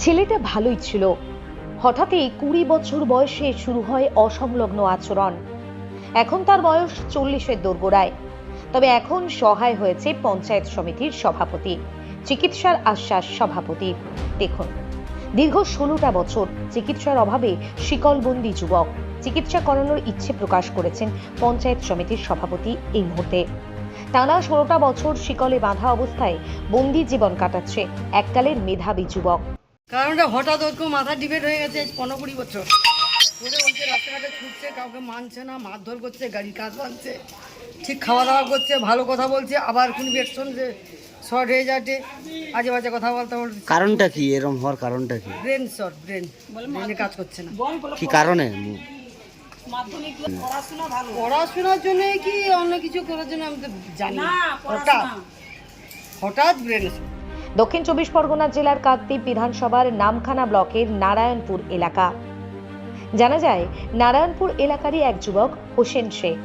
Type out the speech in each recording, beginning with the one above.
ছেলেটা ভালোই ছিল। হঠাৎই কুড়ি বছর বয়সে শুরু হয় অসংলগ্ন আচরণ। এখন তার বয়স চল্লিশের দোরগোড়ায়। তবে এখন সহায় হয়েছে পঞ্চায়েত সমিতির সভাপতি, চিকিৎসার আশ্বাস সভাপতি। দেখুন, দীর্ঘ ষোলোটা বছর চিকিৎসার অভাবে শিকলবন্দি যুবক চিকিৎসা করানোর ইচ্ছে প্রকাশ করেছেন পঞ্চায়েত সমিতির সভাপতি এই মুহূর্তে। টানা ষোলোটা বছর শিকলে বাঁধা অবস্থায় বন্দি জীবন কাটাচ্ছে এককালের মেধাবী যুবক। কারণটা হঠাৎ ওরকম মাথা ডিবেট হয়ে গেছে পনেরো কুড়ি বছর। করে বলছে রাস্তাঘাটে ছুটছে কাউকে মানছে না মারধর করছে গাড়ি কাজ বানছে ঠিক খাওয়া দাওয়া করছে ভালো কথা বলছে আবার কোন বেড শুনছে শর্ট হয়ে যাচ্ছে আজে বাজে কথা বলতে বলছে। কারণটা কি? এরম হওয়ার কারণটা কি? Brain short brain. ব্রেনে কাজ করছে না। কি কারণে? পড়াশোনার জন্য কি অন্য কিছু করার জন্য আমি তো জানি হঠাৎ হঠাৎ ব্রেন দক্ষিণ চব্বিশ পরগনা জেলার কাকদ্বীপ বিধানসভার নামখানা ব্লকের নারায়ণপুর এলাকা। জানা যায়, নারায়ণপুর এলাকারই এক যুবক হোসেন শেখ।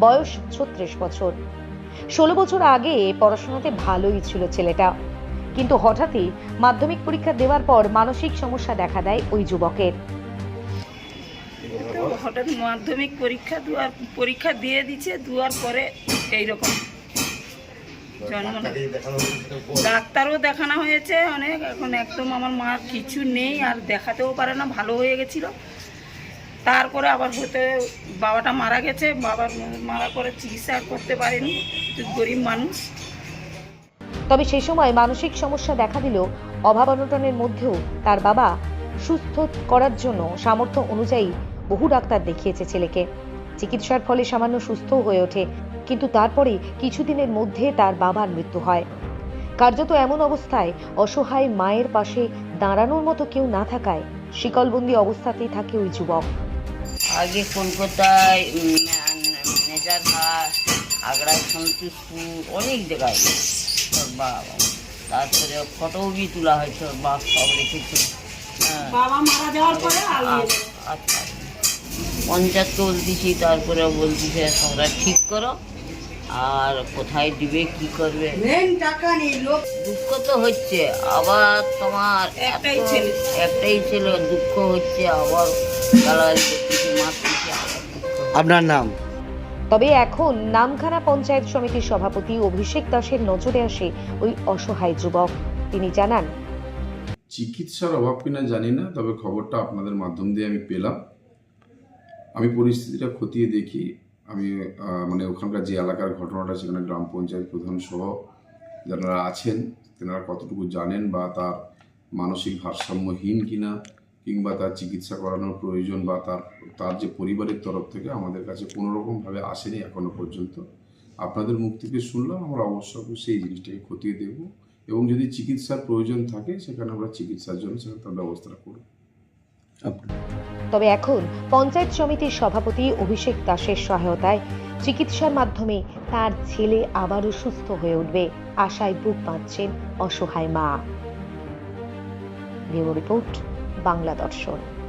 বয়স ছত্রিশ বছর। ষোলো বছর আগে পড়াশোনাতে ভালোই ছিল ছেলেটা। কিন্তু হঠাৎই মাধ্যমিক পরীক্ষা দেওয়ার পর মানসিক সমস্যা দেখা দেয় ওই যুবকের। হঠাৎ মাধ্যমিক পরীক্ষা দুয়ার পরীক্ষা দিয়ে দিচ্ছে দুয়ার পরে এইরকম। জন্ম ডাক্তারও দেখানো হয়েছে অনেক এখন একদম আমার মার কিছু নেই আর দেখাতেও পারে না ভালো হয়ে গেছিল। তারপরে আবার হতে বাবাটা মারা গেছে বাবার মারা করে চিকিৎসা আর করতে পারেনি গরিব মানুষ। তবে সেই সময় মানসিক সমস্যা দেখা দিলেও অভাব অনটনের মধ্যেও তার বাবা সুস্থ করার জন্য সামর্থ্য অনুযায়ী বহু ডাক্তার দেখিয়েছে ছেলেকে। চিকিৎসার ফলে সামান্য সুস্থ হয়ে ওঠে। কিন্তু তারপরে কিছুদিনের মধ্যে তার বাবার মৃত্যু হয়। কার্যত এমন অবস্থায় অসহায় মায়ের পাশে দাঁড়ানোর মতো কেউ না থাকায় শিকলবন্দি অবস্থাতেই থাকে ওই যুবক। আগে কলকাতায় উম, মেজার ঘাট আগ্রায় অনেক জায়গায়। তোর বাবা। তারপরে ফটোও তোলা হয়েছে ওর বাপ সব রেখেছে। হ্যাঁ। বাবা মারা যাওয়ার পরে আচ্ছা, আচ্ছা। পঞ্চায়েতকে বলতেছি তারপরে বলতেছে তোমরা ঠিক করো। আর কোথায় দিবে কি করবে? মেন টাকা নেই লোক দুঃখ তো হচ্ছে আবার তোমার একটাই ছেলে। একটাই ছেলে দুঃখ হচ্ছে আবার গালাগালি করতেছে মারতেছে আবার আপনার নাম? তবে এখন নামখানা পঞ্চায়েত সমিতির সভাপতি অভিষেক দাসের নজরে আসে ওই অসহায় যুবক। তিনি জানান চিকিৎসার অভাব কিনা জানি না তবে খবরটা আপনাদের মাধ্যম দিয়ে আমি পেলাম। আমি পরিস্থিতিটা খতিয়ে দেখি। আমি মানে ওখানকার যে এলাকার ঘটনাটা সেখানে গ্রাম পঞ্চায়েত প্রধান সহ যারা আছেন, তেনারা কতটুকু জানেন বা তার মানসিক ভারসাম্যহীন কিনা কিংবা তার চিকিৎসা করানোর প্রয়োজন বা তার তার যে পরিবারের তরফ থেকে আমাদের কাছে কোনো রকমভাবে আসেনি এখনও পর্যন্ত। আপনাদের মুখ থেকে শুনলাম, আমরা অবশ্যই সেই জিনিসটাকে খতিয়ে দেখব এবং যদি চিকিৎসার প্রয়োজন থাকে সেখানে আমরা চিকিৎসার জন্য সেখানে তার ব্যবস্থাটা করব। তবে এখন পঞ্চায়েত সমিতির সভাপতি অভিষেক দাসের সহায়তায় চিকিৎসার মাধ্যমে তার ছেলে আবারও সুস্থ হয়ে উঠবে আশায় বুক বাঁধছেন অসহায় মা। রিপোর্ট, বাংলা দর্শন।